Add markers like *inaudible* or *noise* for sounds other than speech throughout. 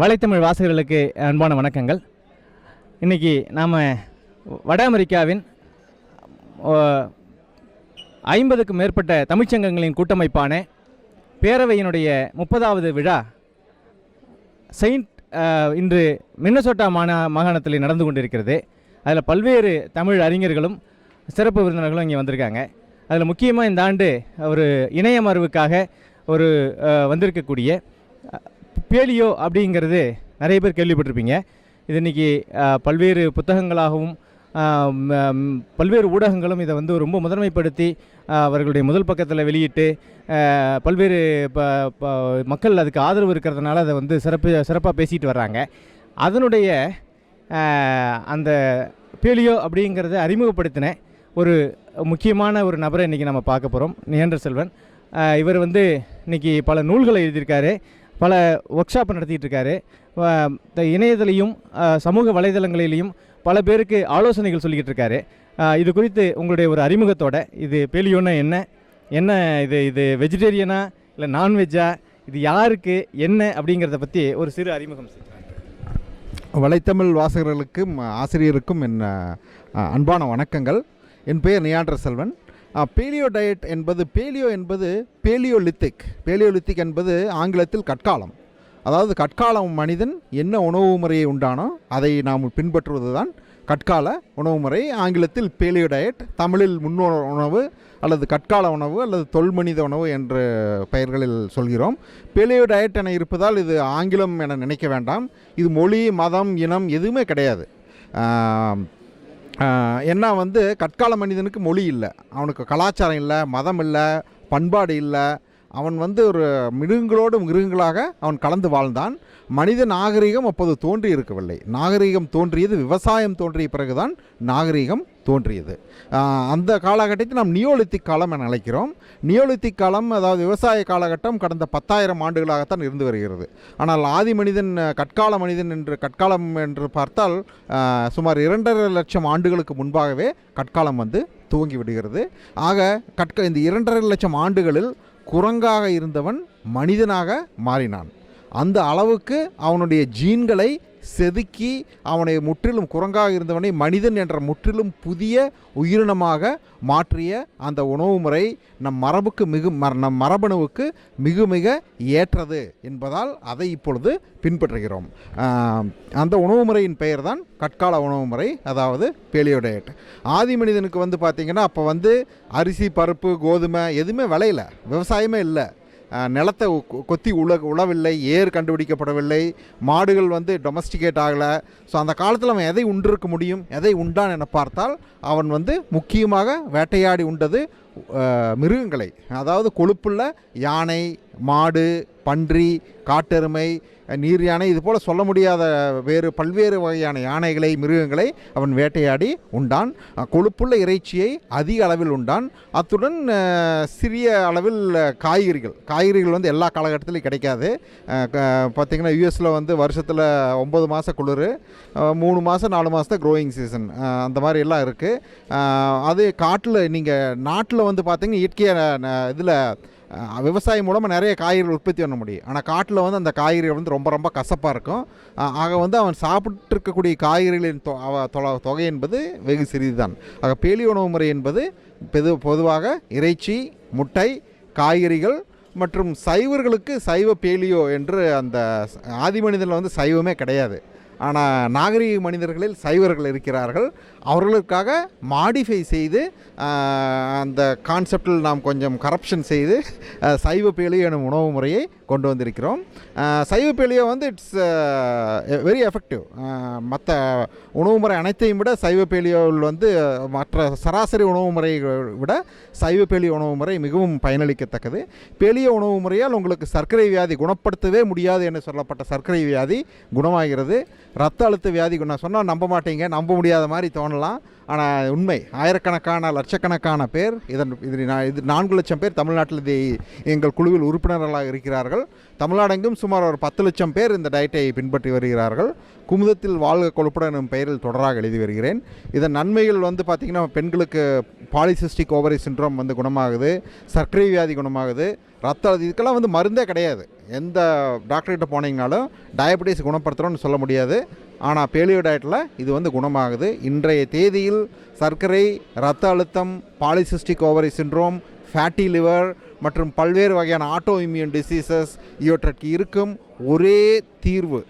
வலைத்தமிழ் வாசகர்களுக்கு அன்பான வணக்கங்கள். இன்றைக்கி நாம் வட அமெரிக்காவின் ஐம்பதுக்கும் மேற்பட்ட தமிழ்ச்சங்கங்களின் கூட்டமைப்பான பேரவையினுடைய முப்பதாவது விழா செயின்ட் இன்று மின்னசோட்டா மாநா மாகாணத்தில் நடந்து கொண்டிருக்கிறது. அதில் பல்வேறு தமிழ் அறிஞர்களும் சிறப்பு விருந்தினர்களும் இங்கே வந்திருக்காங்க. அதில் முக்கியமாக இந்த ஆண்டு ஒரு இணையமர்வுக்காக ஒரு வந்திருக்கக்கூடிய பேலியோ அப்படிங்கிறது நிறைய பேர் கேள்விப்பட்டிருப்பீங்க. இது இன்றைக்கி பல்வேறு புத்தகங்களாகவும் பல்வேறு ஊடகங்களும் இதை வந்து ரொம்ப முதன்மைப்படுத்தி அவர்களுடைய முதல் பக்கத்தில் வெளியிட்டு பல்வேறு ப ப- மக்கள் அதுக்கு ஆதரவு இருக்கிறதுனால அதை வந்து சிறப்பு சிறப்பாக பேசிட்டு வர்றாங்க. அதனுடைய அந்த பேலியோ அப்படிங்கிறத அறிமுகப்படுத்தின ஒரு முக்கியமான ஒரு நபரை இன்றைக்கி நம்ம பார்க்க போகிறோம் நியன்ற செல்வன். இவர் வந்து இன்றைக்கி பல நூல்களை எழுதியிருக்காரு. பல ஒர்க் ஷாப் நடத்திட்டுருக்காரு த- இணையத்திலையும் சமூக வலைதளங்களிலையும் பல பேருக்கு ஆலோசனைகள் சொல்லிக்கிட்டு இருக்காரு இது குறித்து உங்களுடைய ஒரு அறிமுகத்தோட இது பேலியோன்னா என்ன? என்ன இது இது வெஜிடேரியனா இல்லை நான்வெஜ்ஜா இது யாருக்கு? என்ன? அப்படிங்கிறத பற்றி ஒரு சிறு அறிமுகம் வலைத்தமிழ் வாசகர்களுக்கும் ஆசிரியருக்கும் என் அன்பான வணக்கங்கள். என் பெயர் நியாண்டர் செல்வன். பேலியோ டயட் என்பது பேலியோ என்பது பேலியோலித்திக் பேலியோலித்திக் என்பது ஆங்கிலத்தில் கற்காலம். அதாவது கற்காலம் மனிதன் என்ன உணவு முறையை உண்டானோ அதை நாம் பின்பற்றுவது தான் கற்கால உணவு முறை. ஆங்கிலத்தில் பேலியோ டயட் தமிழில் முன்னோர் உணவு அல்லது கற்கால உணவு அல்லது தொல்மனித உணவு என்ற பெயர்களில் சொல்கிறோம். பேலியோ டயட் என இருப்பதால் இது ஆங்கிலம் என நினைக்க வேண்டாம். இது மொழி மதம் இனம் எதுவுமே கிடையாது. ஏன்னா வந்து கற்கால மனிதனுக்கு மொழி இல்லை. அவனுக்கு கலாச்சாரம் இல்லை மதம் இல்லை பண்பாடு இல்லை. அவன் வந்து ஒரு மிருகங்களோடு மிருகங்களாக அவன் கலந்து வாழ்ந்தான். மனித நாகரிகம் அப்போது தோன்றி இருக்கவில்லை. நாகரிகம் தோன்றியது விவசாயம் தோன்றிய பிறகுதான் நாகரிகம் தோன்றியது. அந்த காலகட்டத்தை நாம் நியோலித்திக் காலம் என அழைக்கிறோம். நியோலித்திக் காலம் அதாவது விவசாய காலகட்டம் கடந்த பத்தாயிரம் ஆண்டுகளாகத்தான் இருந்து வருகிறது. ஆனால் ஆதி மனிதன் கற்கால மனிதன் என்று கற்காலம் என்று பார்த்தால் சுமார் இரண்டரை லட்சம் ஆண்டுகளுக்கு முன்பாகவே கற்காலம் வந்து துவங்கி விடுகிறது. ஆக கற்க இந்த இரண்டரை லட்சம் ஆண்டுகளில் குரங்காக இருந்தவன் மனிதனாக மாறினான். அந்த அளவுக்கு அவனுடைய ஜீன்களை செதுக்கி அவனை முற்றிலும் குரங்காக இருந்தவனை மனிதன் என்ற முற்றிலும் புதிய உயிரினமாக மாற்றிய அந்த உணவு முறை நம் மரபுக்கு மிகு மர- நம் மரபணுவுக்கு மிக மிக ஏற்றது என்பதால் அதை இப்பொழுது பின்பற்றுகிறோம். அந்த உணவு முறையின் பெயர் தான் கற்கால உணவு முறை அதாவது பேலியோ டயட் ஆதி மனிதனுக்கு வந்து பார்த்திங்கன்னா அப்போ வந்து அரிசி பருப்பு கோதுமை எதுவுமே விளையல. விவசாயமே இல்லை. நிலத்தை கொ- கொத்தி உழ உழவில்லை ஏர் கண்டுபிடிக்கப்படவில்லை மாடுகள் வந்து டொமஸ்டிகேட் ஆகலை. ஸோ அந்த காலத்தில் அவன் எதை உண்டிருக்க முடியும் எதை உண்டான் என பார்த்தால் அவன் வந்து முக்கியமாக வேட்டையாடி உண்டது மிருகங்களை. அதாவது கொழுப்புள்ள யானை மாடு பன்றி காட்டெருமை நீர் யானை இது போல் சொல்ல முடியாத வேறு பல்வேறு வகையான யானைகளை மிருகங்களை அவன் வேட்டையாடி உண்டான். கொழுப்புள்ள இறைச்சியை அதிக அளவில் உண்டான். அத்துடன் சிறிய அளவில் காய்கறிகள். காய்கறிகள் வந்து எல்லா காலகட்டத்திலையும் கிடைக்காது. பார்த்திங்கன்னா க- பார்த்தீங்கன்னா யூஎஸில் வந்து வருஷத்தில் ஒம்பது மாத குளிர் மூணு மாதம் நாலு மாதத்தை க்ரோயிங் சீசன் அந்த மாதிரி எல்லாம் இருக்குது அது காட்டில் நீங்கள் நாட்டில் வந்து பார்த்திங்கன்னா இயற்கையாக இதில் விவசாயம் மூலமாக நிறைய காய்கறிகள் உற்பத்தி பண்ண முடியும். ஆனால் காட்டில் வந்து அந்த காய்கறிகள் வந்து ரொம்ப ரொம்ப கசப்பாக இருக்கும். ஆக வந்து அவன் சாப்பிட்டிருக்கக்கூடிய காய்கறிகளின் தொ- தொகை என்பது வெகு சிறிதுதான். ஆக பேலி உணவு முறை என்பது பெது பொதுவாக இறைச்சி முட்டை காய்கறிகள் மற்றும் சைவர்களுக்கு சைவ பேலியோ என்று அந்த ஆதி மனிதனில் வந்து சைவமே கிடையாது. ஆனால் நாகரீக மனிதர்களில் சைவர்கள் இருக்கிறார்கள். அவர்களுக்காக மாடிஃபை செய்து அந்த கான்செப்டில் நாம் கொஞ்சம் கரப்ஷன் செய்து சைவ பேலியோ எனும் உணவு முறையை கொண்டு வந்திருக்கிறோம். சைவ பேலியோ வந்து இட்ஸ் வெரி எஃபெக்டிவ் மற்ற உணவு முறை அனைத்தையும் விட சைவ பேலியோவில் வந்து மற்ற சராசரி உணவு முறையை விட சைவ பேலியோ உணவு முறை மிகவும் பயனளிக்கத்தக்கது. பேலியோ உணவு முறையால் உங்களுக்கு சர்க்கரை வியாதி குணப்படுத்தவே முடியாது என்று சொல்லப்பட்ட சர்க்கரை வியாதி குணமாகிறது. ரத்த அழுத்த வியாதி நான் சொன்னால் நம்ப மாட்டீங்க நம்ப முடியாத மாதிரி பண்ணலாம். ஆனால் உண்மை. ஆயிரக்கணக்கான லட்சக்கணக்கான பேர் இதன் இது நான் இது நான்கு லட்சம் பேர் தமிழ்நாட்டில் இதை எங்கள் குழுவில் உறுப்பினர்களாக இருக்கிறார்கள். தமிழ்நாடெங்கும் சுமார் ஒரு பத்து லட்சம் பேர் இந்த டயட்டை பின்பற்றி வருகிறார்கள். குமுதத்தில் வாழ்க கொழுப்புடன் எனும் பெயரில் தொடராக எழுதி வருகிறேன். இதன் நன்மைகள் வந்து பார்த்திங்கன்னா பெண்களுக்கு பாலிசிஸ்டிக் ஓவரி சின்ட்ரோம் வந்து குணமாகுது சர்க்கரை வியாதி குணமாகுது ரத்த இதுக்கெல்லாம் வந்து மருந்தே கிடையாது. எந்த டாக்டர்கிட்ட போனீங்கனாலும் டயபெட்டிஸ் குணப்படுத்துகிறோன்னு சொல்ல முடியாது. ஆனால் பேலியோ டயட்டில் இது வந்து குணமாகுது. இன்றைய தேதியில் சர்க்கரை ரத்த அழுத்தம் polycystic ovary syndrome fatty liver மற்றும் பல்வேறு வகையான ஆட்டோ இம்யூன் டிசீசஸ் இவற்றிற்கு இருக்கும் ஒரே தீர்வு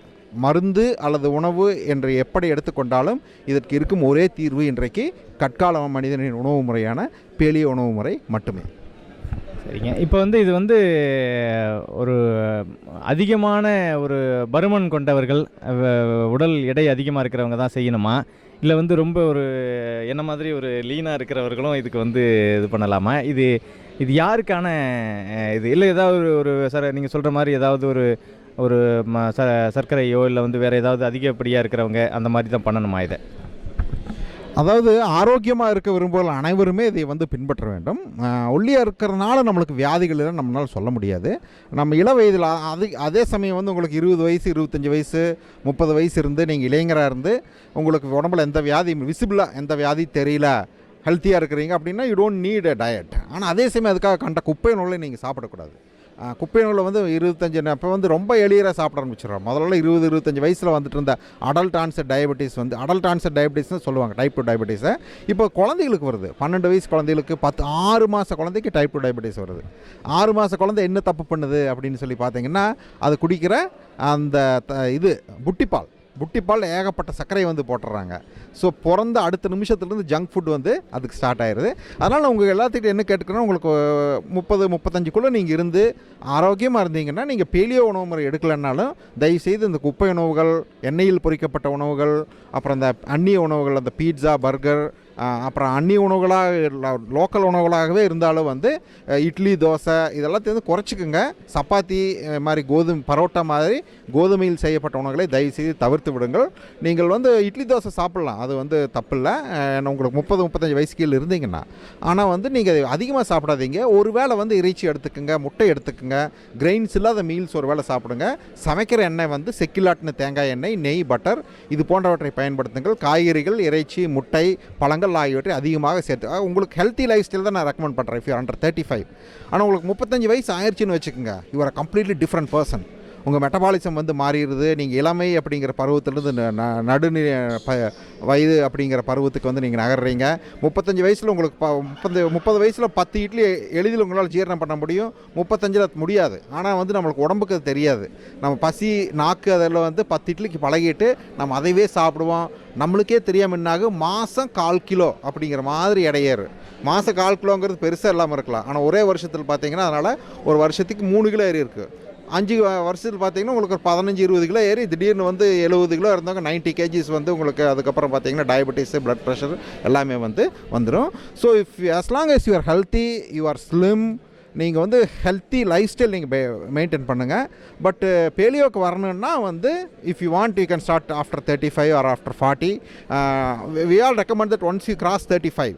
மருந்து அல்லது உணவு என்று எப்படி எடுத்துக்கொண்டாலும் இதற்கு இருக்கும் ஒரே தீர்வு இன்றைக்கு கற்கால மனிதனின் உணவு முறையான பேலிய உணவு முறை மட்டுமே. சரிங்க. இப்போ வந்து இது வந்து ஒரு அதிகமான ஒரு பருமன் கொண்டவர்கள் உடல் எடை அதிகமாக இருக்கிறவங்க தான் செய்யணுமா? இல்லை வந்து ரொம்ப ஒரு என்ன மாதிரி ஒரு லீனாக இருக்கிறவர்களும் இதுக்கு வந்து இது பண்ணலாமா? இது இது யாருக்கான இது? இல்லை ஏதாவது ஒரு ஒரு சார் நீங்கள் சொல்கிற மாதிரி ஏதாவது ஒரு ஒரு ம- ச சர்க்கரையோ இல்லை வந்து வேறு ஏதாவது அதிகப்படியாக இருக்கிறவங்க அந்த மாதிரி தான் பண்ணணுமா இதை? அதாவது ஆரோக்கியமாக இருக்க விரும்புகிற அனைவருமே இதை வந்து பின்பற்ற வேண்டும். ஒல்லியாக இருக்கிறனால நம்மளுக்கு வியாதிகள் நம்மளால் சொல்ல முடியாது. நம்ம இள வயதில் அது அதே சமயம் வந்து உங்களுக்கு இருபது வயசு இருபத்தஞ்சி வயசு முப்பது வயசு இருந்து நீங்கள் இளைஞராக இருந்து உங்களுக்கு உடம்புல எந்த வியாதி விசிபிளாக எந்த வியாதி தெரியல ஹெல்த்தியாக இருக்கிறீங்க அப்படின்னா you don't need a diet ஆனால் அதே சமயம் அதுக்காக கண்ட குப்பை நூலை நீங்கள் சாப்பிடக்கூடாது. ஆ, வந்து இருபத்தஞ்சு அப்போ வந்து ரொம்ப எளியராக சாப்பிட ஆரம்பிச்சிடுறோம். முதல்ல இருபது இருபத்தஞ்சு வயசில் வந்துட்டு இருந்த அடல்ட் ஆன்சர் டயபெட்டிஸ் வந்து அடல்ட் ஆன்சர் டயபெட்டிஸ்னு சொல்லுவாங்க டைப் டூ டயபெட்டிஸை இப்போ குழந்தைகளுக்கு வருது. பன்னெண்டு வயசு குழந்தைகளுக்கு பத்து ஆறு மாத குழந்தைக்கு டைப் டூ டயபெட்டிஸ் வருது. ஆறு மாத குழந்தை என்ன தப்பு பண்ணுது அப்படின்னு சொல்லி பார்த்தீங்கன்னா அது குடிக்கிற அந்த த- இது புட்டிப்பால். புட்டிப்பால் ஏகப்பட்ட சர்க்கரை வந்து போட்டுறாங்க. ஸோ பிறந்த அடுத்த நிமிஷத்துலேருந்து ஜங்க் ஃபுட் வந்து அதுக்கு ஸ்டார்ட் ஆயிடுது அதனால் உங்கள் எல்லாத்துக்கிட்ட என்ன கேட்டுக்கணும் உங்களுக்கு முப்பது முப்பத்தஞ்சுக்குள்ளே நீங்கள் இருந்து ஆரோக்கியமாக இருந்தீங்கன்னா நீங்கள் பேலியோ உணவு முறை எடுக்கலைன்னாலும் தயவுசெய்து இந்த குப்பை உணவுகள் எண்ணெயில் பொரிக்கப்பட்ட உணவுகள் அப்புறம் இந்த அந்நிய உணவுகள் அந்த பீட்சா பர்கர் அப்புறம் அந்நிய உணவுகளாக லோக்கல் உணவுகளாகவே இருந்தாலும் வந்து இட்லி தோசை இதெல்லாம் வந்து குறைச்சிக்குங்க. சப்பாத்தி மாதிரி கோதுமை பரோட்டா மாதிரி கோதுமையில் செய்யப்பட்ட உணவுகளை தயவுசெய்து தவிர்த்து விடுங்கள். நீங்கள் வந்து இட்லி தோசை சாப்பிட்லாம். அது வந்து தப்பில்லை. அஹ், உங்களுக்கு முப்பது முப்பத்தஞ்சு வயசு கீழே இருந்தீங்கன்னா. ஆனால் வந்து நீங்கள் அதிகமாக சாப்பிடாதீங்க. ஒரு வேளை வந்து இறைச்சி எடுத்துக்கோங்க முட்டை எடுத்துக்கோங்க கிரெயின்ஸ் இல்லாத மீல்ஸ் ஒரு வேளை சாப்பிடுங்க. சமைக்கிற எண்ணெய் வந்து செக்கிலாட்டின தேங்காய் எண்ணெய் நெய் பட்டர் இது போன்றவற்றை பயன்படுத்துங்கள். காய்கறிகள் இறைச்சி முட்டை பழங்கள் ஆகியவற்றை அதிகமாக சேர்த்து உங்களுக்கு ஹெல்த்தி லைஃப் ஸ்டைல் தான் நான் ரெக்கமெண்ட் பண்ணுறேன் if you under thirty five ஆனால் உங்களுக்கு முப்பத்தஞ்சு வயசு ஆயிடுச்சுன்னு வச்சுக்கோங்க யூஆர் கம்ப்ளீட்லி டிஃப்ரெண்ட் பர்சன் உங்கள் மெட்டபாலிசம் வந்து மாறிடுது. நீங்கள் இளமை அப்படிங்கிற பருவத்திலேருந்து ந- ந- நடுநி ப வயது அப்படிங்கிற பருவத்துக்கு வந்து நீங்கள் நகர்றீங்க. முப்பத்தஞ்சு வயசில் உங்களுக்கு ப முப்பது முப்பது வயசில் பத்து இட்லி எளிதில் உங்களால் ஜீரணம் பண்ண முடியும். முப்பத்தஞ்சில் அது முடியாது. ஆனால் வந்து நம்மளுக்கு உடம்புக்கு அது தெரியாது. நம்ம பசி நாக்கு அதெல்லாம் வந்து பத்து இட்லிக்கு பழகிட்டு நம்ம அதைவே சாப்பிடுவோம். நம்மளுக்கே தெரியாமல் என்னாகும் மாதம் கால் கிலோ அப்படிங்கிற மாதிரி இடையேறு மாதம் கால் கிலோங்கிறது பெருசாக இல்லாமல் இருக்கலாம். ஆனால் ஒரே வருஷத்தில் பார்த்தீங்கன்னா அதனால் ஒரு வருஷத்துக்கு மூணு கிலோ ஏறி இருக்குது அஞ்சு வ- வருஷத்தில் பார்த்தீங்கன்னா உங்களுக்கு ஒரு பதினஞ்சு இருபது கிலோ ஏறி திடீர்னு வந்து எழுபது கிலோ இருந்தவங்க 90 கேஜிஸ் வந்து உங்களுக்கு அதுக்கப்புறம் பார்த்தீங்கன்னா டயபெட்டிஸு பிளட் ப்ரெஷர் எல்லாமே வந்து வந்துடும் so if as long as you are healthy you are நீங்கள் வந்து ஹெல்த்தி லைஃப் ஸ்டைல் நீங்கள் மெயின்டைன் பண்ணுங்கள் பட்டு பேலியோக்கு வரணுன்னா வந்து if you want you can start after thirty five or after forty we all recommend that once you cross thirty five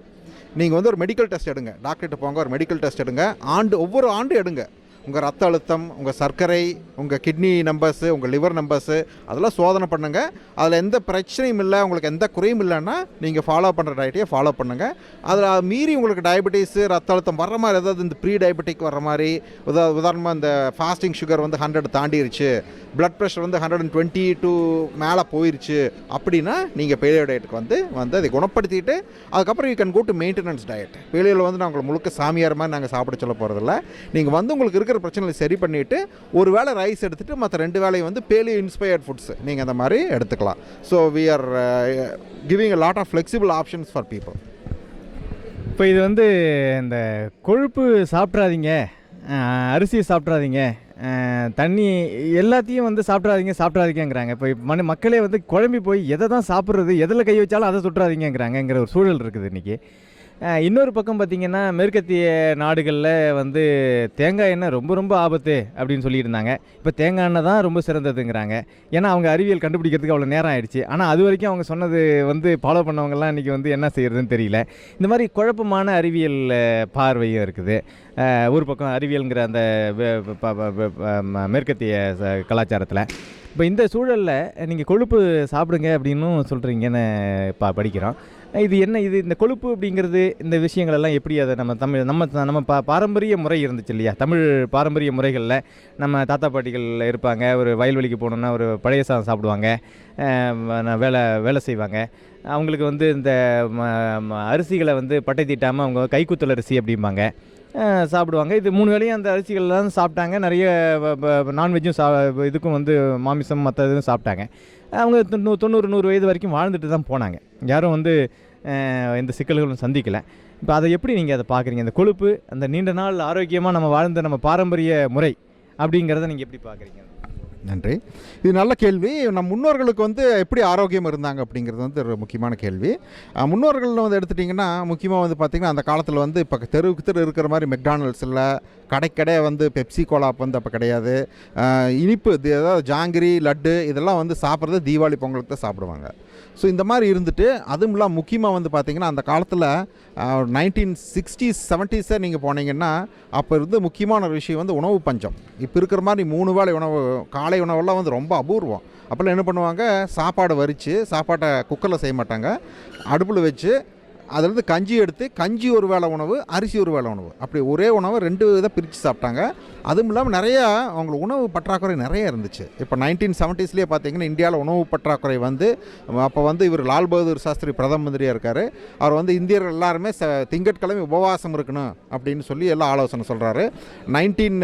நீங்கள் வந்து ஒரு மெடிக்கல் டெஸ்ட் எடுங்க. டாக்டர்கிட்ட போங்க ஒரு மெடிக்கல் டெஸ்ட் எடுங்க. ஆண்டு ஒவ்வொரு ஆண்டு எடுங்க. உங்கள் ரத்த அழுத்தம் உங்கள் சர்க்கரை உங்கள் கிட்னி நம்பர்ஸு உங்கள் லிவர் நம்பர்ஸு அதெல்லாம் சோதனை பண்ணுங்கள் அதில் எந்த பிரச்சனையும் இல்லை உங்களுக்கு எந்த குறையும் இல்லைன்னா நீங்கள் ஃபாலோ பண்ணுற டயட்டையே ஃபாலோ பண்ணுங்கள் அதில் மீறி உங்களுக்கு டயபெட்டிஸு ரத்த அழுத்தம் வர்ற மாதிரி ஏதாவது இந்த ப்ரீ டயபெட்டிக் வர மாதிரி உதா உதாரணமாக இந்த ஃபாஸ்டிங் சுகர் வந்து ஹண்ட்ரட் தாண்டிருச்சு. பிளட் ப்ரெஷர் வந்து ஹண்ட்ரட் அண்ட் டுவெண்ட்டி டூ மேலே போயிருச்சு அப்படின்னா நீங்கள் பேலியோ டயட்டுக்கு வந்து வந்து அதை குணப்படுத்திட்டு அதுக்கப்புறம் you can go to maintenance diet பேலியோவில் வந்து நான் உங்களுக்கு முழுக்க சாமியார் மாதிரி நாங்கள் சாப்பிட சொல்ல போகிறதில்ல நீங்கள் வந்து உங்களுக்கு இருக்கிற பிரச்சனைகளை சரி பண்ணிவிட்டு ஒரு வேளை ரைஸ் எடுத்துகிட்டு மற்ற ரெண்டு வேலையும் வந்து பேலியோ இன்ஸ்பயர்ட் ஃபுட்ஸ் நீங்கள் அந்த மாதிரி எடுத்துக்கலாம். So we are giving a lot of flexible options for people இப்போ இது வந்து இந்த கொழுப்பு சாப்பிட்றாதீங்க அரிசியை சாப்பிட்றாதீங்க தண்ணி எல்லாத்தையும் வந்து சாப்பிட்றாதீங்க சாப்பிட்றாதீங்கங்கிறாங்க இப்போ மன மக்களே வந்து குழம்பி போய் எதை தான் சாப்பிட்றது எதில் கை வச்சாலும் அதை சுட்டுறாதீங்கிறாங்கங்கிற ஒரு சூழல் இருக்குது இன்றைக்கி இன்னொரு பக்கம் பார்த்திங்கன்னா மேற்கத்திய நாடுகளில் வந்து தேங்காய் எண்ணெய் ரொம்ப ரொம்ப ஆபத்து அப்படின்னு சொல்லியிருந்தாங்க. இப்போ தேங்காய் எண்ணெய் தான் ரொம்ப சிறந்ததுங்கிறாங்க. ஏன்னா அவங்க அறிவியல் கண்டுபிடிக்கிறதுக்கு அவ்வளோ நேரம் ஆயிடுச்சு. ஆனால் அது வரைக்கும் அவங்க சொன்னது வந்து ஃபாலோ பண்ணவங்கலாம் இன்றைக்கி வந்து என்ன செய்கிறதுன்னு தெரியல. இந்த மாதிரி குழப்பமான அறிவியல் பார்வையும் இருக்குது. ஒரு பக்கம் அறிவியல்ங்கிற அந்த ப- ப- ம- மேற்கத்திய ச- கலாச்சாரத்தில். இப்போ இந்த சூழலில் நீங்கள் கொழுப்பு சாப்பிடுங்க அப்படின்னும் சொல்கிறீங்கன்னு பா படிக்கிறோம். இது என்ன இது இந்த கொழுப்பு அப்படிங்கிறது இந்த விஷயங்கள் எல்லாம் எப்படி அதை நம்ம தமிழ் நம்ம நம்ம பா பாரம்பரிய முறை இருந்துச்சு இல்லையா? தமிழ் பாரம்பரிய முறைகளில் நம்ம தாத்தா பாட்டிகள் இருப்பாங்க. ஒரு வயல்வெளிக்கு போகணுன்னா ஒரு பழைய சாதம் சாப்பிடுவாங்க. வேலை வேலை செய்வாங்க. அவங்களுக்கு வந்து இந்த ம- அரிசிகளை வந்து பட்டை தீட்டாமல் அவங்க கைக்குத்தல் அரிசி அப்படிம்பாங்க. சாப்பிடுவாங்க. இது மூணு வேளையும் அந்த அரிசிகள்லாம் சாப்பிட்டாங்க. நிறைய நான்வெஜ்ஜும் சா இதுக்கும் வந்து மாமிசம் மற்ற இதுவும் சாப்பிட்டாங்க. அவங்க தொண்ணூ- தொண்ணூறு நூறு வயது வரைக்கும் வாழ்ந்துட்டு தான் போனாங்க. யாரும் வந்து இந்த சிக்கல்களும் சந்திக்கலை. இப்போ அதை எப்படி நீங்கள் அதை பார்க்குறீங்க? இந்த கொழுப்பு அந்த நீண்ட நாள் ஆரோக்கியமாக நம்ம வாழ்ந்த நம்ம பாரம்பரிய முறை அப்படிங்கிறத நீங்கள் எப்படி பார்க்குறீங்க? நன்றி. இது நல்ல கேள்வி. நம் முன்னோர்களுக்கு வந்து எப்படி ஆரோக்கியம் இருந்தாங்க அப்படிங்கிறது வந்து ஒரு முக்கியமான கேள்வி. முன்னோர்கள் வந்து எடுத்துட்டிங்கன்னா முக்கியமாக வந்து பார்த்திங்கன்னா அந்த காலத்தில் வந்து இப்போ தெருவுக்கு தெரு இருக்கிற மாதிரி மெக்டானல்ட்ஸ் இல்லை கடைக்கடை வந்து பெப்சி கோலாப் வந்து அப்போ கிடையாது. இனிப்பு இது அதாவது ஜாங்கிரி லட்டு இதெல்லாம் வந்து சாப்பிட்றது தீபாவளி பொங்கலுக்கு தான் சாப்பிடுவாங்க. ஸோ இந்த மாதிரி இருந்துட்டு அதுவும் இல்லாமல் முக்கியமாக வந்து பார்த்திங்கன்னா அந்த காலத்தில் நைன்டீன் சிக்ஸ்டீஸ் செவன்ட்டீஸை நீங்கள் போனீங்கன்னா அப்போ இருந்து முக்கியமான ஒரு விஷயம் வந்து உணவு பஞ்சம். இப்போ இருக்கிற மாதிரி மூணு வேளை உணவு காலை உணவெல்லாம் வந்து ரொம்ப அபூர்வம். அப்போல்லாம் என்ன பண்ணுவாங்க? சாப்பாடு வரித்து சாப்பாட்டை குக்கரில் செய்ய மாட்டாங்க. அடுப்பில் வச்சு அதுலேருந்து கஞ்சி எடுத்து கஞ்சி ஒரு வேளை உணவு அரிசி ஒரு வேளை உணவு. அப்படி ஒரே உணவை ரெண்டு இதை பிரித்து சாப்பிட்டாங்க. அதுவும் இல்லாமல் நிறையா அவங்களுக்கு உணவு பற்றாக்குறை நிறைய இருந்துச்சு. இப்போ நைன்டீன் செவன்ட்டீஸ்லேயே பார்த்தீங்கன்னா இந்தியாவில் உணவு பற்றாக்குறை வந்து அப்போ வந்து இவர் லால் பகதூர் சாஸ்திரி பிரதம மந்திரியாக இருக்கார். அவர் வந்து இந்தியர்கள் எல்லாருமே ச திங்கட்கிழமை உபவாசம் இருக்கணும் அப்படின்னு சொல்லி எல்லாம் ஆலோசனை சொல்கிறாரு நைன்டீன்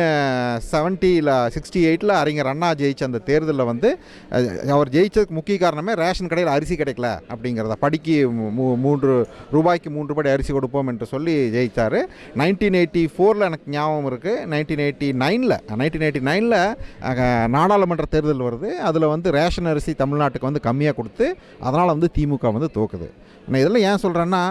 செவன்ட்டியில் சிக்ஸ்டி எயிட்டில் அறிஞர் அண்ணா ஜெயிச்ச அந்த தேர்தலில் வந்து அவர் ஜெயிச்சதுக்கு முக்கிய காரணமே ரேஷன் கடையில் அரிசி கிடைக்கல அப்படிங்கிறத. படிக்கு மூ- மூன்று ரூபாய்க்கு மூன்று படி அரிசி கொடுப்போம் என்று சொல்லி ஜெயித்தார் நைன்டீன் எயிட்டி ஃபோரில் எனக்கு ஞாபகம் இருக்குது நைன்டீன் எயிட்டி நைனில் நைன்டீன் எயிட்டி நைனில் நாடாளுமன்ற தேர்தல் வருது. அதில் வந்து ரேஷன் அரிசி தமிழ்நாட்டுக்கு வந்து கம்மியாக கொடுத்து அதனால் வந்து திமுக வந்து தோக்குது. நான் இதெல்லாம் ஏன் சொல்கிறேன்னா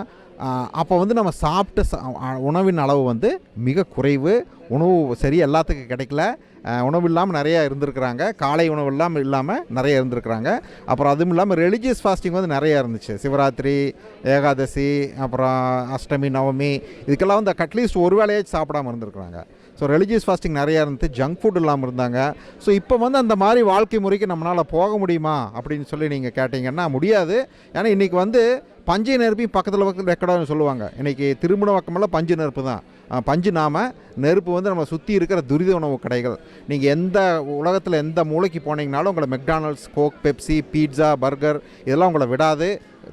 அப்போ வந்து நம்ம சாப்பிட்ட ச- உணவின் அளவு வந்து மிக குறைவு. உணவு சரி எல்லாத்துக்கும் கிடைக்கல. உணவு இல்லாமல் நிறையா இருந்திருக்கிறாங்க. காலை உணவு இல்லாமல் இல்லாமல் நிறைய இருந்திருக்கிறாங்க. அப்புறம் அதுவும் இல்லாமல் ரெலிஜியஸ் ஃபாஸ்டிங் வந்து நிறையா இருந்துச்சு. சிவராத்திரி ஏகாதசி அப்புறம் அஷ்டமி நவமி இதுக்கெல்லாம் வந்து அட்லீஸ்ட் ஒரு வேலையாச்சும் சாப்பிடாம இருந்திருக்கிறாங்க. ஸோ ரெலிஜியஸ் ஃபாஸ்டிங் நிறையா இருந்துச்சு. ஜங்க் ஃபுட் இல்லாமல் இருந்தாங்க. ஸோ இப்போ வந்து அந்த மாதிரி வாழ்க்கை முறைக்கு நம்மளால் போக முடியுமா? அப்படின்னு சொல்லி நீங்கள் கேட்டிங்கன்னா முடியாது. ஏன்னா இன்றைக்கி வந்து பஞ்சு நெருப்பையும் பக்கத்தில் பக்கத்தில் வைக்கடான்னு சொல்லுவாங்க. இன்றைக்கி திருமண பக்கமெல்லாம் பஞ்சு நெருப்பு தான். பஞ்சு நாம நெருப்பு வந்து நம்ம சுற்றி இருக்கிற துரித உணவு கடைகள். நீங்கள் எந்த உலகத்தில் எந்த மூலைக்கு போனீங்கனாலும் உங்களை McDonald's Coke Pepsi pizza burger இதெல்லாம் உங்களை விடாது.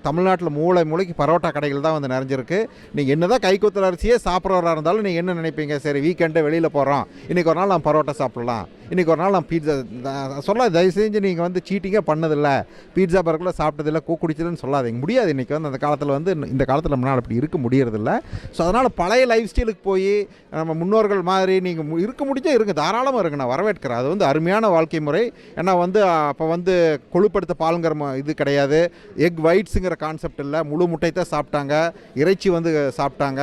தமிழ்நாட்டில் மூளை மூளைக்கு பரோட்டா கடைகள் தான் வந்து நிறைஞ்சிருக்கு. நீங்கள் என்ன தான் கைக்குத்தல் அரிசியே சாப்பிட்றவராக இருந்தாலும் நீங்கள் என்ன நினைப்பீங்க? சரி வீக்கெண்டு வெளியில் போகிறோம் இன்றைக்கி ஒரு நாள் நான் பரோட்டா சாப்பிட்லாம். இன்றைக்கி ஒரு நாள் நான் பீட்சா சொல்ல தயவு செஞ்சு நீங்கள் வந்து சீட்டிங்கே பண்ணதில்லை. பீட்சா பர்கரில் சாப்பிட்டதில்ல கூ குடிச்சதுன்னு சொல்லாதீங்க. முடியாது. இன்றைக்கி வந்து அந்த காலத்தில் வந்து இந்த காலத்தில் நம்மளால் அப்படி இருக்க முடியறதில்ல. ஸோ அதனால் பழைய லைஃப் ஸ்டைலுக்கு போய் நம்ம முன்னோர்கள் மாதிரி நீங்கள் இருக்க முடிஞ்சா இருங்க. தாராளமாக இருங்க. நான் வரவேற்கிறேன். அது வந்து அருமையான வாழ்க்கை முறை. ஏன்னா வந்து அப்போ வந்து கொழுப்படுத்த பாலுங்கிற இது கிடையாது. எக் ஒயிட்ஸுங்கிற கான்செப்ட் இல்லை. முழு முட்டை தான் சாப்பிட்டாங்க. இறைச்சி வந்து சாப்பிட்டாங்க.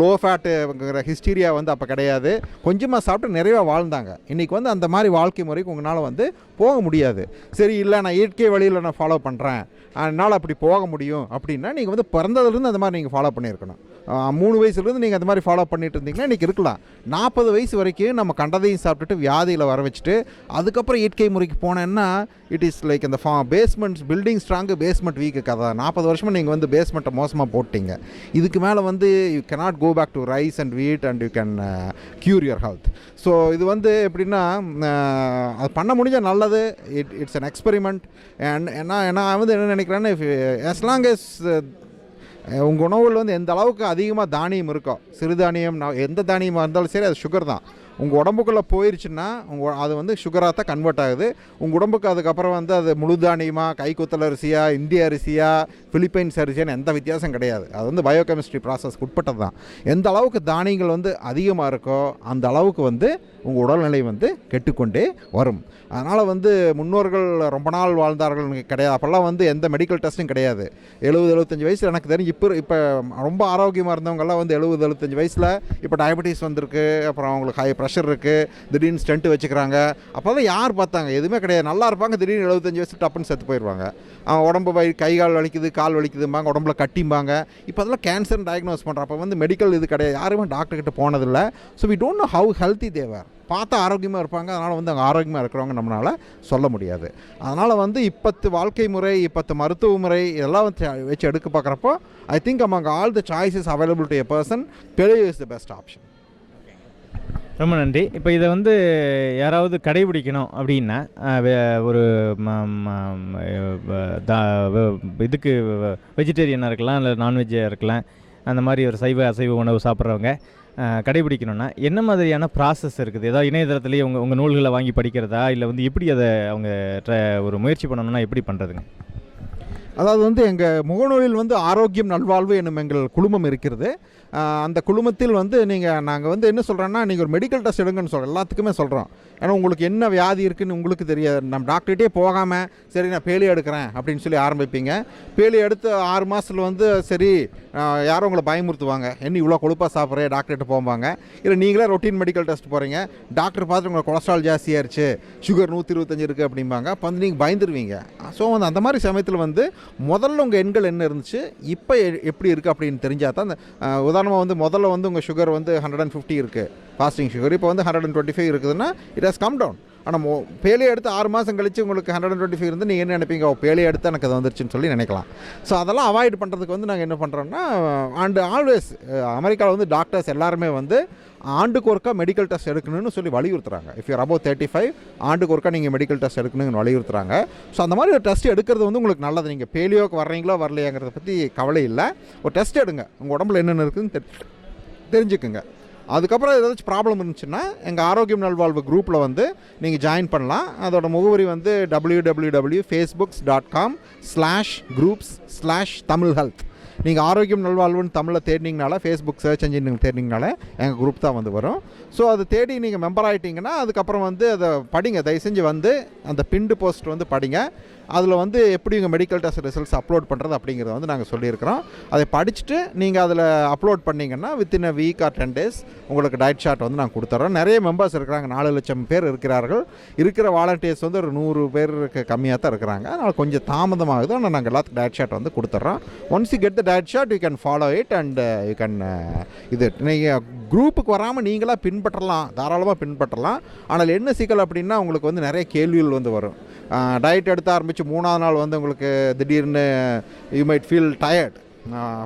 லோ ஃபேட்டுங்கிற ஹிஸ்டீரியா வந்து அப்போ கிடையாது. கொஞ்சமாக சாப்பிட்டு நிறைவாக வாழ்ந்தாங்க. இன்றைக்கி வந்து அந்த மாதிரி வாழ்க்கை முறைக்கு உங்களால் வந்து போக முடியாது. சரி இல்லை நான் இயற்கை வழியில் நான் ஃபாலோ பண்ணுறேன் என்னால் அப்படி போக முடியும் அப்படின்னா நீங்கள் வந்து பிறந்ததுலேருந்து அந்த மாதிரி நீங்கள் ஃபாலோ பண்ணியிருக்கணும். மூணு வயசுலேருந்து நீங்கள் அந்த மாதிரி ஃபாலோ பண்ணிட்டு இருந்தீங்கன்னா இன்றைக்கி இருக்கலாம். நாற்பது வயசு வரைக்கும் நம்ம கண்டதையும் சாப்பிட்டுட்டு வியாதியில் வர வச்சுட்டு அதுக்கப்புறம் இயற்கை முறைக்கு போனேன்னா இட் இஸ் லைக் அந்த ஃபா basements building strong basement weak கதை. நாற்பது வருஷமாக நீங்கள் வந்து பேஸ்மெண்ட்டை மோசமாக போட்டீங்க. இதுக்கு மேலே வந்து you cannot go back to rice and wheat and you can cure your health so இது வந்து எப்படின்னா அது பண்ண முடிஞ்சால் நல்லது. It it's an experiment and நான் நான் வந்து என்ன நினைக்கிறேன்னா as long எஸ் உங்கள் உணவில் வந்து எந்த அளவுக்கு அதிகமாக தானியம் இருக்கோ சிறுதானியம் நா- எந்த தானியமாக இருந்தாலும் சரி அது சுகர் தான். உங்கள் உடம்புக்குள்ளே போயிருச்சுன்னா உங்கள் அது வந்து சுகராக தான் கன்வெர்ட் ஆகுது. உங்கள் உடம்புக்கு அதுக்கப்புறம் வந்து அது முழு தானியமாக கைக்குத்தல் அரிசியா இந்திய அரிசியா ஃபிலிப்பைன்ஸ் அரிசியான்னு எந்த வித்தியாசம் கிடையாது. அது வந்து பயோகெமிஸ்ட்ரி ப்ராசஸ்க்கு உட்பட்டது தான். எந்த அளவுக்கு தானியங்கள் வந்து அதிகமாக இருக்கோ அந்த அளவுக்கு வந்து உங்கள் உடல்நிலை வந்து கெட்டுக்கொண்டே வரும். அதனால் வந்து முன்னோர்கள் ரொம்ப நாள் வாழ்ந்தார்கள் கிடையாது. அப்போல்லாம் வந்து எந்த மெடிக்கல் டெஸ்ட்டும் கிடையாது. எழுபது எழுபத்தஞ்சு வயசில் எனக்கு தெரிஞ்சு இப்போ இப்போ ரொம்ப ஆரோக்கியமாக இருந்தவங்கெல்லாம் வந்து எழுபது எழுபத்தஞ்சு வயசில் இப்போ டயபெட்டிஸ் வந்திருக்கு. அப்புறம் அவங்களுக்கு ஹை ப்ரெஷர் இருக்குது திடீர்னு ஸ்டண்ட் வச்சுக்கிறாங்க. அப்போல்லாம் யார் பார்த்தாங்க? எதுவுமே கிடையாது. நல்லா இருப்பாங்க திடீர்னு எழுபத்தஞ்சு வயசு டப்புன்னு செத்து போயிடுவாங்க. அவன் உடம்பு வலி கை கால் வலிக்குது கால் வலிக்குதும்பாங்க உடம்புல கட்டிம்பாங்க. இப்போ அதெல்லாம் கேன்சர் டயக்னோஸ் பண்ணுறோம் அப்போ வந்து மெடிக்கல் இது கிடையாது. யாருமே டாக்டர் கிட்ட போனதில்லை. So we don't know how healthy they were பார்த்தா ஆரோக்கியமாக இருப்பாங்க. அதனால் வந்து அங்கே ஆரோக்கியமாக இருக்கிறவங்க நம்மளால் சொல்ல முடியாது. அதனால் வந்து இப்பத்து வாழ்க்கை முறை இப்பத்து மருத்துவ முறை இதெல்லாம் வச்சு வச்சு எடுக்க பார்க்குறப்போ I think among all the choices available to a person பெரிய இஸ் த பெஸ்ட் ஆப்ஷன் ரொம்ப நன்றி. இப்போ இதை வந்து யாராவது கடைபிடிக்கணும் அப்படின்னா வே- ஒரு இதுக்கு வெஜிடேரியனாக இருக்கலாம் இல்லை நான்வெஜ்ஜாக இருக்கலாம் அந்த மாதிரி ஒரு சைவ அசைவ உணவு சாப்பிட்றவங்க கடைபிடிக்கணும்னா என்ன மாதிரியான ப்ராசஸ் இருக்குது? ஏதாவது இணையதளத்துலேயே உங்கள் உங்கள் நூல்களை வாங்கி படிக்கிறதா? இல்லை வந்து எப்படி அதை அவங்க ஒரு முயற்சி பண்ணணும்னா எப்படி பண்ணுறதுங்க அதாவது வந்து எங்கள் முகநூலில் வந்து ஆரோக்கியம் நல்வாழ்வு என்னும் எங்கள் குழுமம் இருக்கிறது. அந்த குழுமத்தில் வந்து நீங்கள் நாங்கள் வந்து என்ன சொல்கிறோன்னா நீங்கள் ஒரு மெடிக்கல் டெஸ்ட் எடுங்கன்னு சொல்கிறோம் எல்லாத்துக்குமே சொல்கிறோம் ஏன்னா உங்களுக்கு என்ன வியாதி இருக்குதுன்னு உங்களுக்கு தெரியாது. நம்ம டாக்டர்கிட்டே போகாமல் சரி நான் பேலி எடுக்கிறேன் அப்படின்னு சொல்லி ஆரம்பிப்பீங்க. பேலி எடுத்து ஆறு மாதத்தில் வந்து சரி யாரும் உங்களை பயமுறுத்துவாங்க. என்ன இவ்வளோ கொழுப்பாக சாப்பிட்றே டாக்டர்கிட்ட போவாங்க இல்லை நீங்களே ரொட்டீன் மெடிக்கல் டெஸ்ட் போகிறீங்க டாக்டர் பார்த்து உங்களுக்கு கொலஸ்ட்ரால் ஜாஸ்தியாயிருச்சு சுகர் நூற்றி இருபத்தஞ்சு இருக்குது அப்படிம்பாங்க. அப்போ வந்து நீங்கள் பயந்துருவீங்க. ஸோ வந்து அந்த மாதிரி சமயத்தில் வந்து முதல்ல உங்கள் எண்கள் என்ன இருந்துச்சு இப்போ எ- எப்படி இருக்குது அப்படின்னு தெரிஞ்சால் தான் அந்த உதாரணமாக வந்து முதல்ல வந்து உங்கள் சுகர் வந்து ஹண்ட்ரட் அண்ட் ஃபிஃப்டி இருக்குது ஃபாஸ்டிங் சுகர் இப்போ வந்து ஹண்ட்ரட் அண்ட் டுவெண்ட்டி ஃபைவ் இருக்குதுன்னா இட் ஹஸ் கம் டவுன் ஆனால் மோ பேலே எடுத்து ஆறு மாதம் கழித்து உங்களுக்கு ஹண்ட்ரட் அண்ட் டுவெண்ட்டி ஃபைவ் இருந்து நீங்கள் என்ன நினைப்பீங்க? ஓ எடுத்து எனக்கு அது வந்துருச்சுன்னு சொல்லி நினைக்கலாம். ஸோ அதெல்லாம் அவாய்ட் பண்ணுறதுக்கு வந்து நாங்கள் என்ன பண்ணுறோம்னா அண்டு ஆல்வேஸ் அமெரிக்காவில் வந்து டாக்டர்ஸ் எல்லாருமே வந்து ஆண்டுக்கு ஒருக்கா மெடிக்கல் டெஸ்ட் எடுக்கணும்னு சொல்லி வலியுறுத்துறாங்க. If you're above thirty five ஆண்டுக்கு ஒருக்கா நீங்கள் மெடிக்கல் டெஸ்ட் எடுக்கணும்னு வலியுறுத்துறாங்க. ஸோ அந்த மாதிரி ஒரு டெஸ்ட் எடுக்கிறது வந்து உங்களுக்கு நல்லது. நீங்கள் பேலியோக்கு வர்றீங்களோ வரலையாங்கிறத பற்றி கவலை இல்லை. ஒரு டெஸ்ட் எடுங்க. உங்கள் உடம்புல என்னென்ன இருக்குதுன்னு தெரி- தெரிஞ்சுக்குங்க. அதுக்கப்புறம் ஏதாச்சும் ப்ராப்ளம் இருந்துச்சுன்னா எங்கள் ஆரோக்கியம் நல்வாழ்வு குரூப்பில் வந்து நீங்கள் ஜாயின் பண்ணலாம். அதோட முகவரி வந்து W W W Facebooks dot com slash groups slash Tamil health நீங்கள் ஆரோக்கியம் நல்வாழ்வுன்னு தமிழில் தேடினீங்கனால ஃபேஸ்புக் சர்ச் என்ஜின் நீங்கள் தேடினீங்கனால எங்கள் குரூப் தான் வந்து வரும். ஸோ அது தேடி நீங்கள் மெம்பர் ஆகிட்டீங்கன்னா அதுக்கப்புறம் வந்து அதை படிங்க. தயவு செஞ்சு வந்து அந்த பிண்டு போஸ்ட் வந்து படிங்க. அதில் வந்து எப்படி உங்கள் மெடிக்கல் டெஸ்ட் ரிசல்ட்ஸ் அப்லோட் பண்ணுறது அப்படிங்கிறத வந்து நாங்கள் சொல்லியிருக்கிறோம். அதை படிச்சுட்டு நீங்கள் அதில் அப்லோட் பண்ணிங்கன்னா within a week or ten days உங்களுக்கு டயட் ஷார்ட் வந்து நாங்கள் கொடுத்துட்றோம் நிறைய மெம்பர்ஸ் இருக்கிறாங்க. நாலு லட்சம் பேர் இருக்கிறார்கள். இருக்கிற வாலண்டியர்ஸ் வந்து ஒரு நூறு பேருக்கு கம்மியாக தான் இருக்கிறாங்க. அதனால் கொஞ்சம் தாமதமாகுது. ஆனால் நாங்கள் எல்லாத்துக்கும் டயட் ஷார்ட் வந்து கொடுத்துட்றோம் once you get the diet chart you can follow it and you can இது நீங்கள் குரூப்புக்கு வராமல் நீங்களாக பின்பற்றலாம் தாராளமாக பின்பற்றலாம். ஆனால் என்ன சிக்கல் அப்படின்னா உங்களுக்கு வந்து நிறைய கேள்விகள் வந்து வரும். டயட் எடுத்து ஆரம்பித்து மூணாவது நாள் வந்து உங்களுக்கு திடீர்னு யூ மைட் ஃபீல் டயர்ட்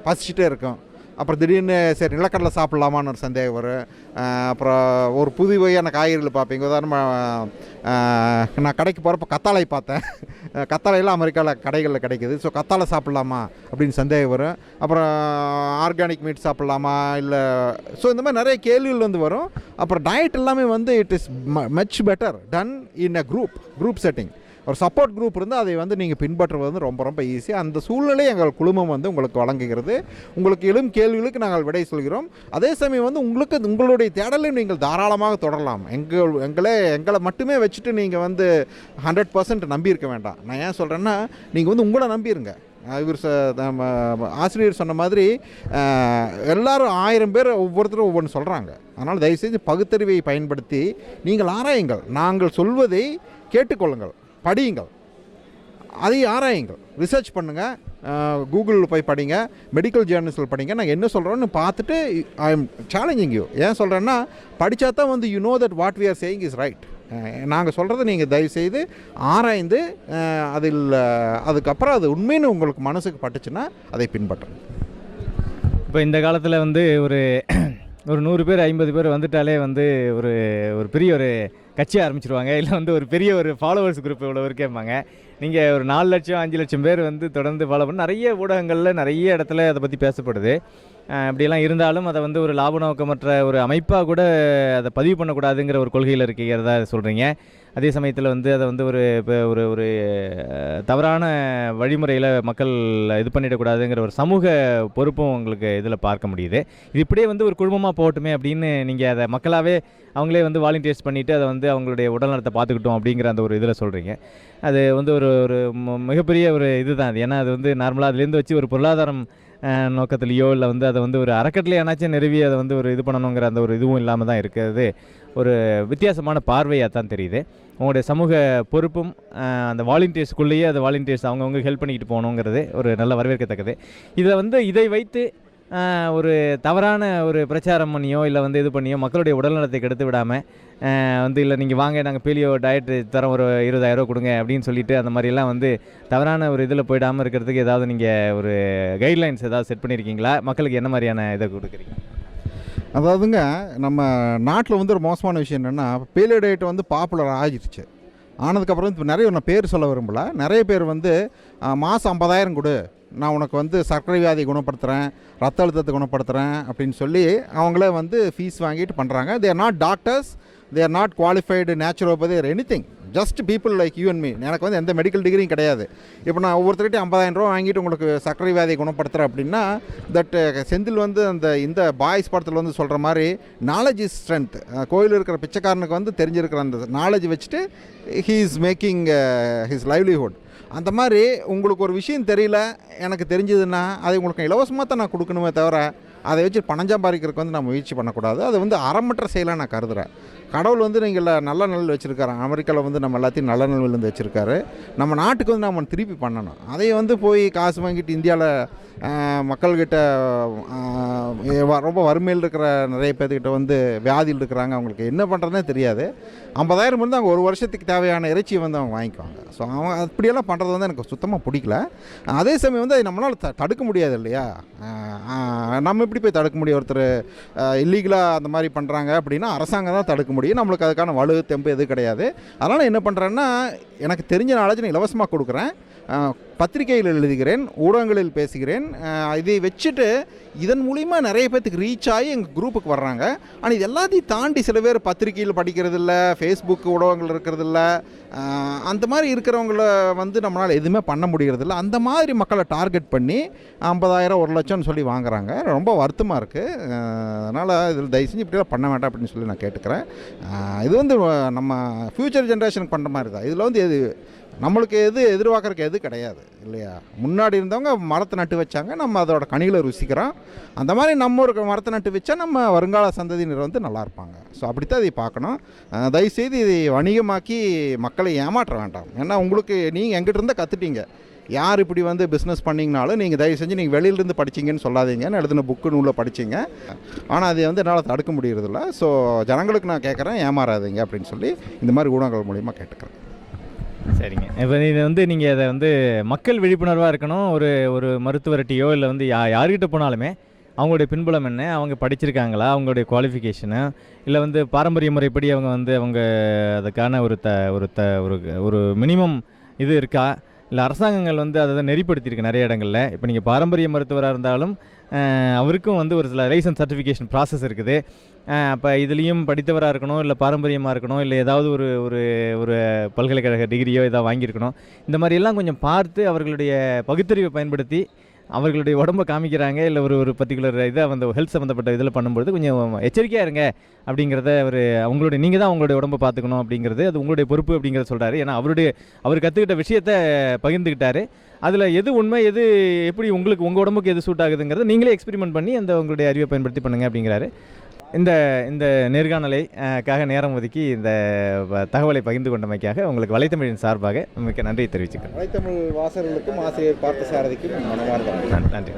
பசிச்சுட்டே இருக்கும். அப்புறம் திடீர்னு சரி நிலக்கடலை சாப்பிட்லாமான்னு ஒரு சந்தேகம் வரும். அப்புறம் ஒரு புது வகையான காய்கறிகள் பார்ப்பீங்க. உதாரணமாக நான் கடைக்கு போகிறப்ப கத்தாழை பார்த்தேன். *laughs* கத்தாழையெல்லாம் அமெரிக்காவில் கடைகளில் கிடைக்குது. ஸோ கத்தாழை சாப்பிட்லாமா அப்படின்னு சந்தேகம் வரும். அப்புறம் ஆர்கானிக் மீட் சாப்பிட்லாமா? இல்லை ஸோ இந்த மாதிரி நிறைய கேள்விகள் வந்து வரும். அப்புறம் டயட் எல்லாமே வந்து it is much better done in a group group setting ஒரு சப்போர்ட் குரூப் இருந்தால் அதை வந்து நீங்கள் பின்பற்றுவது வந்து ரொம்ப ரொம்ப ஈஸி அந்த சூழ்நிலை எங்கள் குழுமம் வந்து உங்களுக்கு வழங்குகிறது. உங்களுக்கு எழும் கேள்விகளுக்கு நாங்கள் விடை சொல்கிறோம். அதே சமயம் வந்து உங்களுக்கு உங்களுடைய தேடலை நீங்கள் தாராளமாக தொடரலாம். எங்கள் எங்களே எங்களை மட்டுமே வச்சுட்டு நீங்கள் வந்து ஹண்ட்ரட் பர்சன்ட் நம்பியிருக்க வேண்டாம். நான் ஏன் சொல்கிறேன்னா நீங்கள் வந்து உங்களை நம்பியிருங்க இவர் ச நம்ம ஆசிரியர் சொன்ன மாதிரி எல்லாரும் ஆயிரம் பேர் ஒவ்வொருத்தரும் ஒவ்வொன்று சொல்கிறாங்க அதனால் தயவுசெய்து பகுத்தறிவை பயன்படுத்தி நீங்கள் ஆராயுங்கள். நாங்கள் சொல்வதை கேட்டுக்கொள்ளுங்கள். படியுங்கள். அதை ஆராயுங்கள். ரிசர்ச் பண்ணுங்கள் கூகுளில் போய் படிங்க. மெடிக்கல் ஜேர்னல்ஸில் படிங்க. நான் என்ன சொல்கிறோன்னு பார்த்துட்டு ஐ எம் சேலஞ்சிங் யூ ஏன் சொல்கிறேன்னா படித்தா தான் வந்து you know that what we are saying is right நாங்கள் சொல்கிறத நீங்கள் தயவுசெய்து ஆராய்ந்து அதில் அதுக்கப்புறம் அது உண்மைன்னு உங்களுக்கு மனசுக்கு பட்டுச்சுன்னா அதை பின்பற்றணும் இப்போ இந்த காலத்தில் வந்து ஒரு ஒரு நூறு பேர் ஐம்பது பேர் வந்துட்டாலே வந்து ஒரு ஒரு பெரிய ஒரு கட்சி ஆரம்பிச்சிருவாங்க. இல்லை வந்து ஒரு பெரிய ஒரு ஃபாலோவர்ஸ் குரூப் இவ்வளோ இருக்கேம்பாங்க நீங்கள் ஒரு நாலு லட்சம் அஞ்சு லட்சம் பேர் வந்து தொடர்ந்து ஃபாலோ பண்ணி நிறைய ஊடகங்களில் நிறைய இடத்துல அதை பற்றி பேசப்படுது. அஹ் இப்படியெல்லாம் இருந்தாலும் அதை வந்து ஒரு லாப நோக்கமற்ற ஒரு அமைப்பாக கூட அதை பதிவு பண்ணக்கூடாதுங்கிற ஒரு கொள்கையில் இருக்கிறதா சொல்கிறீங்க அதே சமயத்தில் வந்து அதை வந்து ஒரு இப்போ ஒரு ஒரு தவறான வழிமுறையில் மக்கள் இது பண்ணிடக்கூடாதுங்கிற ஒரு சமூக பொறுப்பும் உங்களுக்கு இதில் பார்க்க முடியுது. இது இப்படியே வந்து ஒரு குழுமமாக போகட்டுமே அப்படின்னு நீங்கள் அதை மக்களாகவே அவங்களே வந்து வாலண்டியர்ஸ் பண்ணிவிட்டு அதை வந்து அவங்களுடைய உடல்நலத்தை பார்த்துக்கிட்டோம் அப்படிங்கிற அந்த ஒரு இதில் சொல்கிறீங்க அது வந்து ஒரு ஒரு மிகப்பெரிய ஒரு இதுதான் அது. ஏன்னா அது வந்து நார்மலாக அதுலேருந்து வச்சு ஒரு பொருளாதாரம் நோக்கத்திலேயோ இல்லை வந்து அதை வந்து ஒரு அறக்கட்டளையானாச்சும் நிறுவி அதை வந்து ஒரு இது பண்ணணுங்கிற அந்த ஒரு இதுவும் இல்லாமல் தான் இருக்கிறது. ஒரு வித்தியாசமான பார்வையாக தான் தெரியுது. உங்களுடைய சமூக பொறுப்பும் அந்த வாலண்டியர்ஸ்குள்ளேயே அந்த வாலண்டியர்ஸ் அவங்கவுங்க ஹெல்ப் பண்ணிக்கிட்டு போகணுங்கிறது ஒரு நல்ல வரவேற்கத்தக்கது. இதில் வந்து இதை வைத்து ஒரு தவறான ஒரு பிரச்சாரம் பண்ணியோ இல்லை வந்து இது பண்ணியோ மக்களுடைய உடல்நலத்தை கெடுத்து விடாமல் வந்து இல்லை நீங்கள் வாங்க நாங்கள் பீலியோ டயட் தரோம் ஒரு இருபதாயிரம் கொடுங்க அப்படின்னு சொல்லிட்டு அந்த மாதிரிலாம் வந்து தவறான ஒரு இதில் போயிடாமல் இருக்கிறதுக்கு ஏதாவது நீங்கள் ஒரு கைட்லைன்ஸ் ஏதாவது செட் பண்ணியிருக்கீங்களா? மக்களுக்கு என்ன மாதிரியான இதை கொடுக்குறீங்க? அதாவதுங்க நம்ம நாட்டில் வந்து ஒரு மோசமான விஷயம் என்னென்னா பீலியோ டயட் வந்து பாப்புலர் ஆகிடுச்சு ஆனதுக்கப்புறம் இப்போ நிறைய நான் பேர் சொல்ல விரும்பல. நிறைய பேர் வந்து மாதம் ஐம்பதாயிரம் கொடு. நான் உனக்கு வந்து சர்க்கரை வியாதி குணப்படுத்துகிறேன் ரத்த அழுத்தத்தை குணப்படுத்துகிறேன் அப்படின்னு சொல்லி அவங்களே வந்து ஃபீஸ் வாங்கிட்டு பண்ணுறாங்க they're not doctors they are not qualified naturopathy or anything just people like you and me எனக்கு வந்து எந்த மெடிக்கல் டிகிரியும் கிடையாது. இப்போ நான் ஒவ்வொருத்தர்கிட்ட ஐம்பதாயிரம் ரூபா வாங்கிட்டு உங்களுக்கு சர்க்கரை வியாதியை குணப்படுத்துகிறேன் அப்படின்னா தட் uh, செந்தில் வந்து அந்த இந்த பாய்ஸ் படத்தில் வந்து சொல்கிற மாதிரி நாலேஜ் இஸ் ஸ்ட்ரென்த் கோயில் இருக்கிற பிச்சைக்காரனுக்கு வந்து தெரிஞ்சிருக்கிற அந்த நாலேஜ் வச்சுட்டு he is making his livelihood அந்த மாதிரி உங்களுக்கு ஒரு விஷயம் தெரியல எனக்கு தெரிஞ்சதுன்னா அதை உங்களுக்கு இலவசமாக தான் நான் கொடுக்கணுமே தவிர அதை வச்சு பணம் சம்பாதிக்கிறதுக்கு வந்து நான் முயற்சி பண்ணக்கூடாது. அது வந்து அறமற்ற செயலாக நான் கருதுகிறேன் கடவுள் வந்து நீங்கள் நல்ல நிலையில் வச்சுருக்காரு. அமெரிக்காவில் வந்து நம்ம எல்லாத்தையும் நல்ல நிலையில் இருந்து வச்சுருக்காரு. நம்ம நாட்டுக்கு வந்து நம்ம திருப்பி பண்ணணும். அதை வந்து போய் காசு வாங்கிட்டு இந்தியாவில் மக்கள்கிட்ட ரொம்ப வறுமையில் இருக்கிற நிறைய பேர்த்துக்கிட்ட வந்து வியாதியில் இருக்கிறாங்க. அவங்களுக்கு என்ன பண்ணுறதுனே தெரியாது. ஐம்பதாயிரம் வந்து அவங்க ஒரு வருஷத்துக்கு தேவையான இறைச்சியை வந்து அவங்க வாங்கிக்குவாங்க. ஸோ அவங்க அப்படியெல்லாம் பண்ணுறது வந்து எனக்கு சுத்தமாக பிடிக்கல. அதே சமயம் வந்து அதை நம்மளால் த தடுக்க முடியாது இல்லையா? நம்ம எப்படி போய் தடுக்க முடியும்? ஒருத்தர் இல்லீகலாக அந்த மாதிரி பண்ணுறாங்க அப்படின்னா அரசாங்கம் தான் தடுக்க முடியும். நம்மளுக்கு அதுக்கான வலு தெம்பு எதுவும் கிடையாது. அதனால் என்ன பண்ணுறேன்னா எனக்கு தெரிஞ்ச நாலேஜ் நான் இலவசமாக கொடுக்குறேன். பத்திரிகையில் எழுதுகிறேன் ஊடகங்களில் பேசுகிறேன். இதை வச்சுட்டு இதன் மூலிமா நிறைய பேர்த்துக்கு ரீச் ஆகி எங்கள் குரூப்புக்கு வர்றாங்க. ஆனால் இது எல்லாத்தையும் தாண்டி சில பேர் பத்திரிகையில் படிக்கிறதில்ல ஃபேஸ்புக் ஊடகங்கள் இருக்கிறதில்ல அந்த மாதிரி இருக்கிறவங்கள வந்து நம்மளால் எதுவுமே பண்ண முடியறதில்ல. அந்த மாதிரி மக்களை டார்கெட் பண்ணி ஐம்பதாயிரம் ஒரு லட்சம்னு சொல்லி வாங்குறாங்க. ரொம்ப வருத்தமாக இருக்குது அதனால் இதில் தயவு செஞ்சு இப்படியெல்லாம் பண்ண வேண்டாம் அப்படின்னு சொல்லி நான் கேட்டுக்கிறேன். இது வந்து நம்ம ஃப்யூச்சர் ஜென்ரேஷனுக்கு பண்ணுற மாதிரி தான். இதில் வந்து எது நம்மளுக்கு எது எதிர்பார்க்குறக்கு எது கிடையாது இல்லையா? முன்னாடி இருந்தவங்க மரத்தை நட்டு வச்சாங்க நம்ம அதோட கனிகளை ருசிக்கிறோம். அந்த மாதிரி நம்ம ஒரு மரத்தை நட்டு வச்சா நம்ம வருங்கால சந்ததியினர் வந்து நல்லா இருப்பாங்க. ஸோ அப்படித்தான் இதை பார்க்கணும். தயவுசெய்து இதை வணிகமாக்கி மக்களை ஏமாற்ற வேண்டாம். ஏன்னா உங்களுக்கு நீங்கள் எங்கிட்ட இருந்தால் கற்றுட்டீங்க யார் இப்படி வந்து பிஸ்னஸ் பண்ணிங்கனாலும் நீங்கள் தயவு செஞ்சு நீங்கள் வெளியிலேருந்து படிச்சீங்கன்னு சொல்லாதீங்கன்னு எழுதின புக்கு நூலில் படிச்சிங்க. ஆனால் அதை வந்து என்னால் தடுக்க முடியறதில்ல. ஸோ ஜனங்களுக்கு நான் கேட்குறேன் ஏமாறாதீங்க அப்படின்னு சொல்லி இந்த மாதிரி ஊடகங்கள் மூலிமா கேட்டுக்கிறேன். சரிங்க. இப்போ இது வந்து நீங்கள் அதை வந்து மக்கள் விழிப்புணர்வாக இருக்கணும். ஒரு ஒரு மருத்துவர்கிட்டையோ இல்லை வந்து யா யார்கிட்ட போனாலுமே அவங்களுடைய பின்புலம் என்ன? அவங்க படிச்சிருக்காங்களா? அவங்களுடைய குவாலிஃபிகேஷனு இல்லை வந்து பாரம்பரிய முறைப்படி அவங்க வந்து அவங்க அதுக்கான ஒரு த ஒரு த ஒரு ஒரு மினிமம் இது இருக்கா? இல்லை அரசாங்கங்கள் வந்து அதை நெறிப்படுத்தியிருக்கு நிறைய இடங்களில். இப்போ நீங்கள் பாரம்பரிய மருத்துவராக இருந்தாலும் அவருக்கும் வந்து ஒரு சில லைசன்ஸ் சர்டிஃபிகேஷன் ப்ராசஸ் இருக்குது. அப்போ இதுலேயும் படித்தவராக இருக்கணும் இல்லை பாரம்பரியமாக இருக்கணும் இல்லை ஏதாவது ஒரு ஒரு ஒரு பல்கலைக்கழக டிகிரியோ ஏதாவது வாங்கியிருக்கணும். இந்த மாதிரி எல்லாம் கொஞ்சம் பார்த்து அவர்களுடைய பகுத்தறிவை பயன்படுத்தி அவர்களுடைய உடம்ப காமிக்கிறாங்க இல்லை ஒரு ஒரு பர்டிகுலர் இதை வந்து ஹெல்த் சம்மந்தப்பட்ட இதில் பண்ணும்போது கொஞ்சம் எச்சரிக்கையாக இருங்க அப்படிங்கிறத அவர் அவங்களுடைய நீங்கள் தான் உங்களுடைய உடம்பை பார்த்துக்கணும் அப்படிங்கிறது அது உங்களுடைய பொறுப்பு அப்படிங்கிறத சொல்கிறாரு ஏன்னா அவருடைய அவர் கற்றுக்கிட்ட விஷயத்த பகிர்ந்துக்கிட்டாரு. அதில் எது உண்மை எது எப்படி உங்களுக்கு உங்கள் உடம்புக்கு எது சூட் ஆகுதுங்கிறத நீங்களே எக்ஸ்பெரிமெண்ட் பண்ணி அந்த உங்களுடைய அறிவை பயன்படுத்தி பண்ணுங்க அப்படிங்கிறாரு. இந்த இந்த நேர்காணலை அஹ், காக நேரம் ஒதுக்கி இந்த தகவலை பகிர்ந்து கொண்டமைக்காக உங்களுக்கு வலைத்தமிழின் சார்பாக மிக்க நன்றி தெரிவிச்சுக்கிறேன். வலைத்தமிழ் வாசகர்களுக்கும் ஆசிரியர் பார்த்த சாரதிக்கும் மனமார்ந்த நன்- நன்றி.